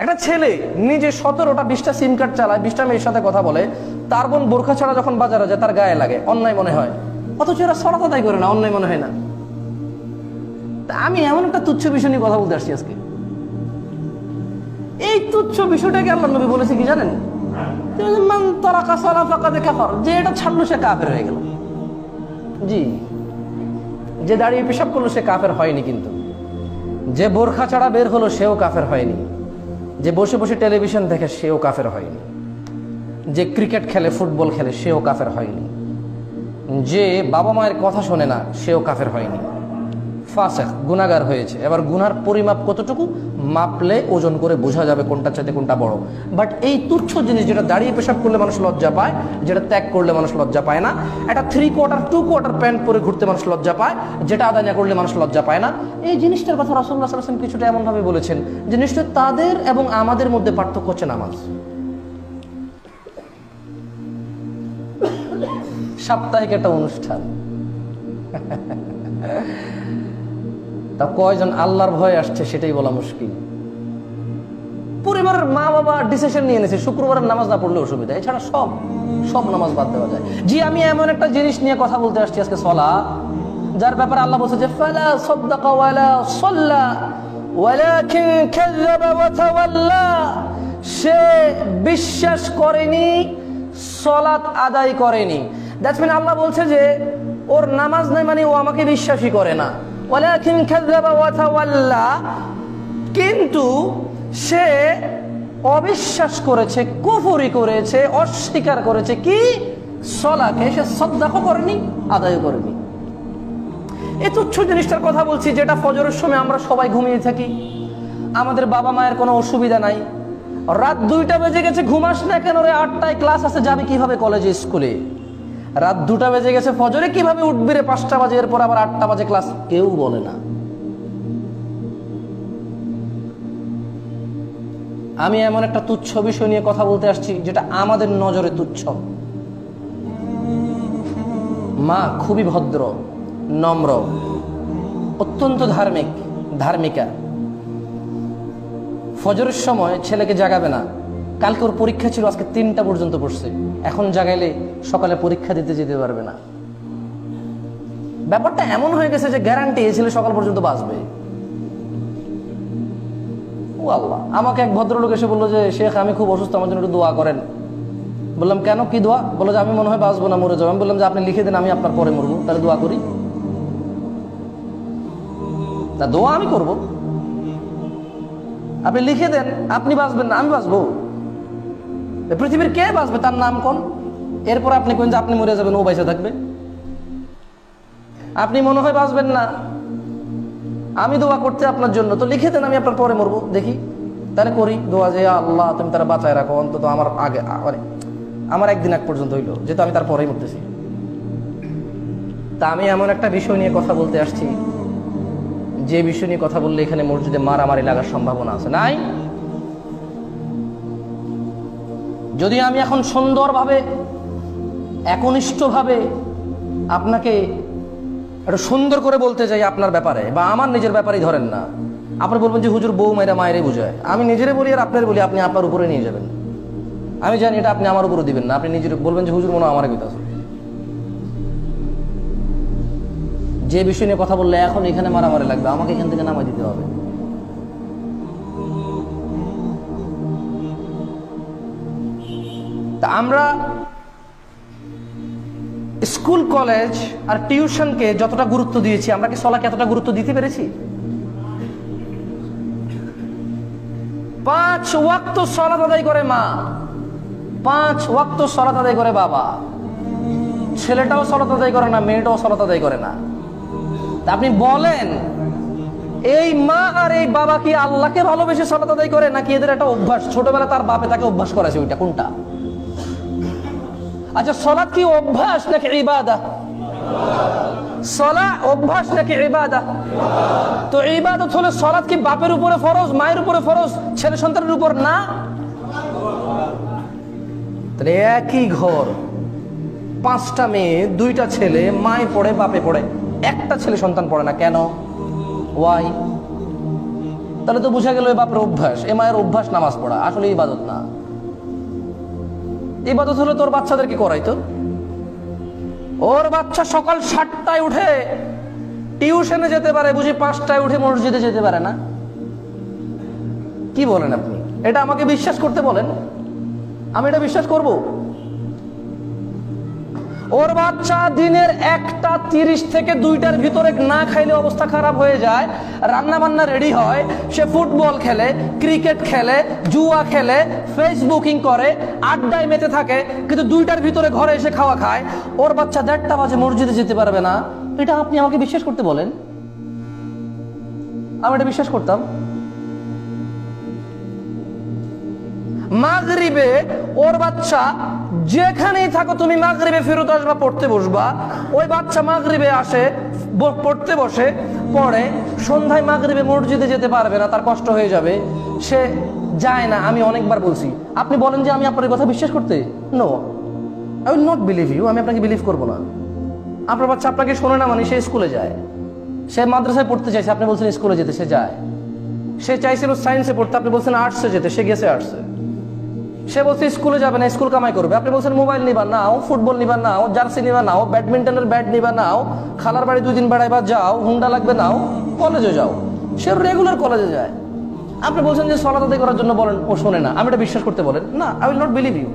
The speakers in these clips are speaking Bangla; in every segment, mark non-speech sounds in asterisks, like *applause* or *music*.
একটা ছেলে নিজে সতেরোটা বিশটা সিম কার্ড চালায়, বিশটা মেয়ের সাথে কথা বলে, তার বোন বোরখা ছাড়া যখন বাজারে যায়, তার গায়ে লাগে, অন্যায় মনে হয়। অথচ এরা সরাত আদায় করে না, অন্যায় মনে হয় না। আমি এমন একটা তুচ্ছ বিষয় নিয়ে কথা বলতে আসছি আজকে। এই তুচ্ছ বিষয়টাকে আল্লাহ নবী বলেছে কি জানেন? যে এটা ছাড়লো সে কাফের হয়ে গেল। জি। যে দাঁড়িয়ে পেশাব করল সে কাফের হয়নি কিন্তু। যে বোরখা ছাড়া বের হলো, সেও কাফের হয়নি। যে বসে বসে টেলিভিশন দেখে সেও কাফের হয়নি। যে ক্রিকেট খেলে, ফুটবল খেলে সেও কাফের হয়নি। যে বাবা মায়ের কথা শোনে না, সেও কাফের হয়নি। ফাসেক গুনাগার হয়েছে। এবার গুনার পরিমাপ কতটুকু? মাপলে ওজন করে বোঝা যাবে কোনটা চাইতে কোনটা বড়। বাট এই তুচ্ছ জিনিস যেটা দাঁড়িয়ে পেশাব করলে মানুষ লজ্জা পায়, যেটা ত্যাগ করলে মানুষ লজ্জা পায় না, একটা three quarter two quarter pant পরে ঘুরতে মানুষ লজ্জা পায়, যেটা আদায় না করলে মানুষ লজ্জা পায় না। এই জিনিসটার কথা রাসুল্লাহ সাল্লাম কিছুটা এমনভাবে বলেছেন যে নিশ্চয় তাদের এবং আমাদের মধ্যে পার্থক্য হচ্ছে নামাজ। সাপ্তাহিক একটা অনুষ্ঠান। *laughs* তা কয়জন আল্লাহর ভয় আসছে সেটাই বলা মুশকিল। পরিবারের মা বাবা ডিসিশন নিয়ে নিয়েছে, শুক্রবারের নামাজ না পড়লে অসুবিধা, এছাড়া সব সব নামাজ বাদ দেওয়া যায়। জি, আমি এমন একটা জিনিস নিয়ে কথা বলতে আসছি আজকে সলা, যার ব্যাপারে আল্লাহ বলছে যে, ফালা সাদ্দাকা ওয়ালা ওয়ালাকিন ওয়া তাওয়াল্লা। সে বিশ্বাস করেনি সলাত আদায় করেনি। দ্যাটস মিন আল্লাহ বলছে যে, ওর নামাজ নাই মানে ও আমাকে বিশ্বাসই করে না। ওয়ালাকিন কাযযাবা ওয়া তাওয়াল্লা। কিন্তু সে অবিশ্বাস করেছে, কুফরি করেছে, অস্বীকার করেছে কি? সলাকে সে সদ্দাহ করেনি, আদায় করেনি। এই তুচ্ছ জিনিসটার কথা বলছি যেটা ফজরের সময় আমরা সবাই ঘুমিয়ে থাকি। আমাদের বাবা মায়ের কোনো অসুবিধা নাই। রাত দুইটা বেজে গেছে ঘুমাস না কেন রে? আটটায় ক্লাস আছে, যাবে কীভাবে কলেজে, স্কুলে? রাত দুটা বেজে গেছে ফজরে, কীভাবে উঠবি রে পাঁচটা বাজে? এরপর আবার আটটা বাজে ক্লাস, কেউ বলে না। আমি এমন একটা তুচ্ছ বিষয় নিয়ে কথা বলতে আসছি, যেটা আমাদের নজরে তুচ্ছ। মা খুবই ভদ্র, নম্র, অত্যন্ত ধার্মিক, ধার্মিকা। ফজরের সময় ছেলেকে জাগাবে না। কালকে ওর পরীক্ষা ছিল, আজকে তিনটা পর্যন্ত পড়ছে। এখন জাগাইলে সকালে পরীক্ষা দিতে যেতে পারবে না। ব্যাপারটা এমন হয়ে গেছে যে গ্যারান্টি এই ছেলে সকাল পর্যন্ত বাঁচবে। ও আল্লাহ, আমাকে এক ভদ্রলোক এসে বলল যে, শেখ, আমি খুব অসুস্থ, আমার জন্য একটু দোয়া করেন। বললাম, কেন? কি দোয়া? বলল যে, আমি মনে হয় বাঁচবো না, মরে যাব। আমি বললাম যে, আপনি লিখে দেন, আমি আপনার পরে মরবো, তাহলে দোয়া করি। তা দোয়া আমি করব। আপনি লিখে দেন, আপনি বাঁচবেন না, আমি বাঁচবো। পৃথিবীর কে বাঁচবে? তার নাম কোন? এরপর আপনি কোন যে আপনি মরে যাবেন, ও বাইসে থাকবে। আপনি মনে হয় বাঁচবেন না। আমি দোয়া করতে আপনার জন্য। তো লিখে দেন, আমি আপনার পরে মরবো, দেখি। তাহলে করি, দোয়া যে আল্লাহ, তুমি তারা বাঁচায় রাখো। অন্তত আমার আগে মানে আমার একদিন এক পর্যন্ত হইল, যেহেতু আমি তার পরেই মরতেছি। তা আমি এমন একটা বিষয় নিয়ে কথা বলতে আসছি, যে বিষয় নিয়ে কথা বললে এখানে মসজিদে মারামারি লাগার সম্ভাবনা আছে। নাই? যদি আমি এখন সুন্দরভাবে, একনিষ্ঠভাবে আপনাকে একটু সুন্দর করে বলতে চাই আপনার ব্যাপারে, বা আমার নিজের ব্যাপারেই ধরেন না, আপনি বলবেন যে, হুজুর, বউ মায়েরা মায়েরই বুঝায় আমি নিজেরে বলি আর আপনার বলি, আপনি আপনার উপরে নিয়ে যাবেন। আমি জানি এটা আপনি আমার উপরে দিবেন না, আপনি নিজের বলবেন যে, হুজুর, মনে আমার কইতে যে বিষয় নিয়ে কথা বললে এখন এখানে মারামারি লাগবে, আমাকে এখান থেকে নামাই দিতে হবে। তা আমরা স্কুল, কলেজ আর টিউশনকে যতটা গুরুত্ব দিয়েছি, আমরা কি সলাকে এতটা গুরুত্ব দিতে পেরেছি? পাঁচ ওয়াক্ত সলাত আদায় করে মা। পাঁচ ওয়াক্ত সলাত আদায় করে বাবা। ছেলেটাও সলাত আদায় করে না, মেয়েটাও সলাত আদায় করে না। তা আপনি বলেন, এই মা আর এই বাবা কি আল্লাহকে ভালোবেসে সলাত আদায় করে, নাকি এদের একটা অভ্যাস? ছোটবেলা তার বাপে তাকে অভ্যাস করেছে ওইটা, কোনটা? আচ্ছা সলাৎ কি অভ্যাস নাকি ইবাদা? সলা অভ্যাস নাকি ইবাদা? তো ইবাদত হলে সলাৎ কি বাপের উপরে ফরজ, মায়ের উপরে ফরজ, ছেলে সন্তানের উপর? না। একই ঘর, পাঁচটা মেয়ে, দুইটা ছেলে, মায় পড়ে, বাপে পড়ে, একটা ছেলে সন্তান পড়ে না, কেন? ওয়াই তাহলে তো বুঝা গেল এ বাপের অভ্যাস, এ মায়ের অভ্যাস নামাজ পড়া আসলে ইবাদত না। ইবাদত হলে তোর বাচ্চাদেরকে করাইতো ওর বাচ্চা সকাল সাতটায় উঠে টিউশনে যেতে পারে, বুঝি পাঁচটায় উঠে মসজিদে যেতে পারে না? কি বলেন আপনি? এটা আমাকে বিশ্বাস করতে বলেন? আমি এটা বিশ্বাস করব? ওর বাচ্চা দিনের একটা তিরিশ থেকে দুইটার ভিতরে না খাইলে অবস্থা খারাপ হয়ে যায়। রান্না বান্না রেডি হয়, সে ফুটবল খেলে ক্রিকেট খেলে, জুয়া খেলে ফেসবুকিং করে, আড্ডায় মেতে থাকে, কিন্তু দুইটার ভিতরে ঘরে এসে খাওয়া খায়। ওর বাচ্চা দেড়টা বাজে মসজিদে যেতে পারবে না। এটা আপনি আমাকে বিশ্বাস করতে বলেন? আমি এটা বিশ্বাস করতাম। মাগরিবে ওর বাচ্চা যেখানেই থাকো, তুমি মাগরিবে ফেরত আসবা, পড়তে বসবা। ওই বাচ্চা মাগরিবে আসে পড়তে বসে, পড়ে, সন্ধ্যায় মাগরিবে মসজিদে যেতে পারবে না, তার কষ্ট হয়ে যাবে। সে যায় না, আমি অনেকবার বলছি। আপনি বলেন যে আমি আপনার কথা বিশ্বাস করতে? No I will not believe you আমি আপনাকে বিলিভ করব না। আপনার বাচ্চা আপনাকে শোনে না মানে সে স্কুলে যায়। সে মাদ্রাসায় পড়তে চাইছে, আপনি বলছেন স্কুলে যেতে, সে যায়। সে চাইছিল সায়েন্সে পড়তে, আপনি বলছেন আর্টসে যেতে, সে গেছে আর্টসে সে বলছে, স্কুলে যাবে না, স্কুল কামাই করবে। আপনি বলছেন, মোবাইল নিবা নাও, ফুটবল নিবা নাও, জার্সি নিবা নাও, ব্যাডমিন্টনের ব্যাট নিবা নাও, খালার বাড়ি দুই দিন বেড়াইবা যাও, হুন্ডা লাগবে নাও, কলেজে যাও। সে রেগুলার কলেজে যায়। আপনি বলছেন যে সলাত আদায় করার জন্য বলেন, ও শোনে না। আমি এটা বিশ্বাস করতে বলেন, না I will not believe you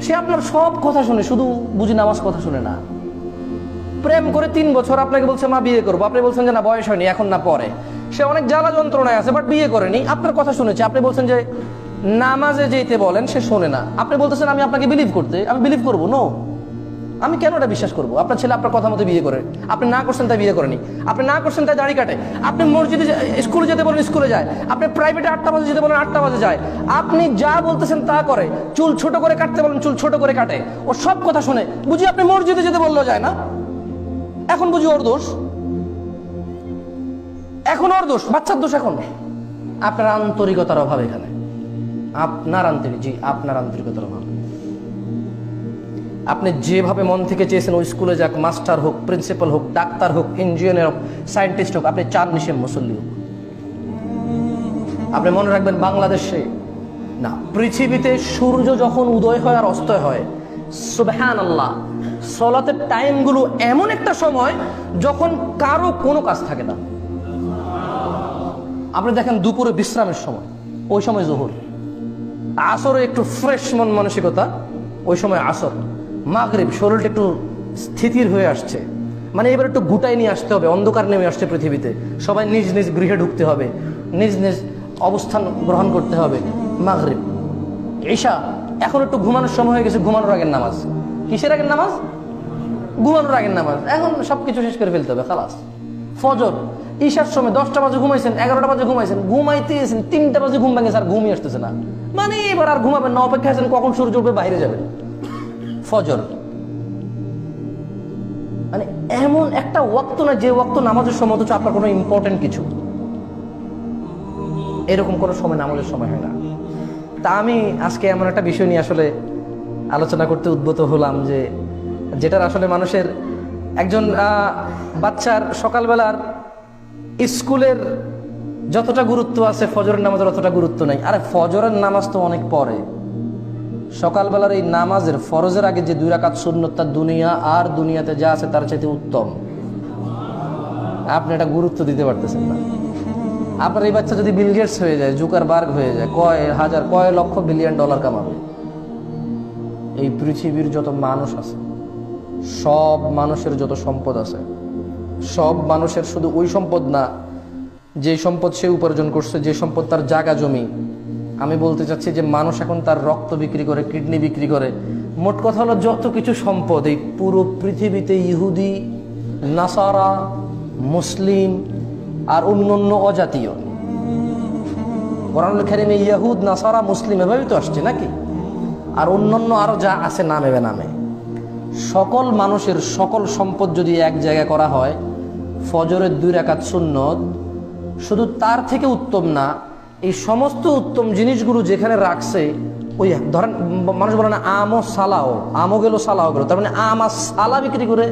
সে আপনার সব কথা শুনে, শুধু বুঝি নামাজ কথা শুনে না। প্রেম করে তিন বছর আপনাকে বলছে, মা, বিয়ে করব। আপনি বলছেন যে, না, বয়স হয়নি, এখন না পরে। সে অনেক জ্বালা যন্ত্রণায় আছে বাট বিয়ে করেনি। আপনার কথা শুনেছে। আপনি বলছেন যে নামাজে যেতে বলেন, সে শোনে না। আপনি বলতেছেন, আমি আপনাকে বিলিভ করতে, আমি বিলিভ করব নো আমি কেন এটা বিশ্বাস করব? আপনার ছেলে আপনার কথা মতো বিয়ে করে। আপনি না করছেন তাই বিয়ে করেনি। আপনি না করছেন তাই দাড়ি কাটে। আপনি মসজিদে স্কুলে যেতে বলেন, স্কুলে যায়। আপনি প্রাইভেটে আটটা বাজে যেতে বলেন, আটটা বাজে যায়। আপনি যা বলতেছেন তা করে। চুল ছোট করে কাটতে বলেন, চুল ছোট করে কাটে। ও সব কথা শুনে। বুঝি আপনি মসজিদে যেতে বললেও যায় না? এখন বুঝি ওর দোষ? এখন ওর দোষ? বাচ্চার দোষ এখন? আপনার আন্তরিকতার অভাব এখানে। আপনার আন্তরিক জি, আপনার আন্তরিকতার অভাব। আপনি যেভাবে মন থেকে চেয়েছেন, ওই স্কুলে যাক, মাস্টার হোক, প্রিন্সিপাল হোক, ডাক্তার হোক, ইঞ্জিনিয়ার হোক, সায়েন্টিস্ট হোক, আপনি চান নিশে মুসল্লি হোক। আপনি মনে রাখবেন বাংলাদেশে, না, পৃথিবীতে সূর্য যখন উদয় হয় আর অস্ত হয় সুবহান আল্লাহ সলাতের টাইমগুলো এমন একটা সময় যখন কারও কোনো কাজ থাকে না। আপনি দেখেন দুপুরে বিশ্রামের সময়, ওই সময় জোহর। আসরে একটু ফ্রেশ মন মানসিকতা, ওই সময় আসর, মাগরিব শরীরটা একটু স্থিতির হয়ে আসছে। মানে এবার একটু গুটাই নিয়ে আসতে হবে, অন্ধকার নেমে আসছে পৃথিবীতে। সবাই নিজ নিজ গৃহে ঢুকতে হবে, নিজ নিজ অবস্থান গ্রহণ করতে হবে, মাগরিব। ঈশা, এখন একটু ঘুমানোর সময় হয়ে গেছে, ঘুমানোর আগের নামাজ। কিসের আগের নামাজ? ঘুমানোর আগের নামাজ। এখন সবকিছু শেষ করে ফেলতে হবে, খালাস। ফজর, ঈশার সময় দশটা বাজে ঘুমাইছেন, এগারোটা বাজে ঘুমাইছেন ঘুমাইতে গেছেন তিনটা বাজে ঘুম ভাঙে স্যার ঘুমিয়ে আসতেছে না। মানে এবার আর ঘুমাবেন না অপেক্ষা আছেন কখন সূর্য উঠবে, বাইরে যাবেন। ফজর। মানে এমন একটা ওয়াক্ত না, যে ওয়াক্ত নামাজের সময় অথচ আপনার কোনো ইম্পর্টেন্ট কিছু। এরকম কোনো সময় নামাজের সময় হয় না। তা আমি আজকে এমন একটা বিষয় নিয়ে আসলে আলোচনা করতে উদ্ভূত হলাম যে, যেটার আসলে মানুষের একজন বাচ্চার সকালবেলার স্কুলের যতটা গুরুত্ব আছে, ফজরের নামাজের অতটা গুরুত্ব নেই। আরে, ফজরের নামাজ তো অনেক পরে। সকালবেলার এই নামাজের, ফরজের আগে যে দুই রাকাত সুন্নত তার দুনিয়া আর দুনিয়াতে যা আছে, তার চাইতে উত্তম। আপনি এটা গুরুত্ব দিতে পারতেছেন না। আপনার এই বাচ্চা যদি বিল গেটস হয়ে যায়, জুকার বার্গ হয়ে যায়, কয় হাজার, কয় লক্ষ বিলিয়ন ডলার কামাবে? এই পৃথিবীর যত মানুষ আছে সব মানুষের যত সম্পদ আছে, সব মানুষের শুধু ওই সম্পদ না যে সম্পদ সে উপার্জন করছে, যে সম্পদ তার জায়গা জমি। আমি বলতে চাচ্ছি যে মানুষ এখন তার রক্ত বিক্রি করে, কিডনি বিক্রি করে। মোট কথা হলো যত কিছু সম্পদ, এই পুরো পৃথিবীতে ইহুদি, নাসারা, মুসলিম আর অন্যান্য অজাতীয়। কোরআনুল কারিমে ইয়াহুদ নাসারা, মুসলিম এভাবেই তো আসছে নাকি? আর অন্যান্য আরও যা আছে নামে বে নামে সকল মানুষের সকল সম্পদ যদি এক জায়গায় করা হয়, ফজরের দুই রাকাত সুন্নত। শুধু তার থেকে উত্তম না, এই সমস্ত উত্তম জিনিসগুলো যেখানে রাখছে, ওই ধরেন, মানুষ বলে না, আমও সালাও, আমও গেল, সালাও গেল। তার মানে আম আর সালা বিক্রি করে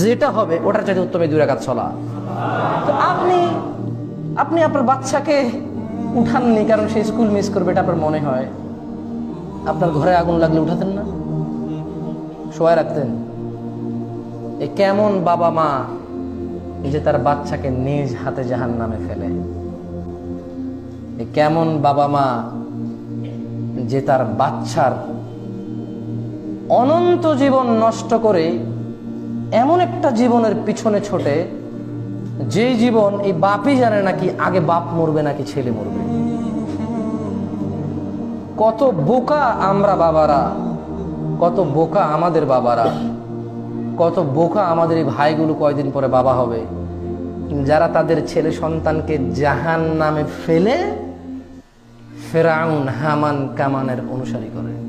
যেটা হবে, ওটার চাইতে উত্তম এই দুই রাকাত সলা। তো আপনি আপনি আপনার বাচ্চাকে উঠাননি কারণ সে স্কুল মিস করবে, এটা আপনার মনে হয়? আপনার ঘরে আগুন লাগলে উঠাতেন না? শোয়া রাখতেন। এ কেমন বাবা মা যে তার বাচ্চাকে নিজ হাতে জাহান নামে ফেলে। এ কেমন বাবা মা যে তার বাচ্চার অনন্ত জীবন নষ্ট করে এমন একটা জীবনের পিছনে ছোটে যে জীবন এই বাপই জানে নাকি আগে বাপ মরবে নাকি ছেলে মরবে। কত বোকা আমরা বাবারা কত বোকা আমাদের বাবারা। কত বোকা আমাদের এই ভাইগুলো কয়দিন পরে বাবা হবে। যারা তাদের ছেলে সন্তানকে জাহান নামে ফেলে ফেরাউন হামান কামানের অনুসারী করে।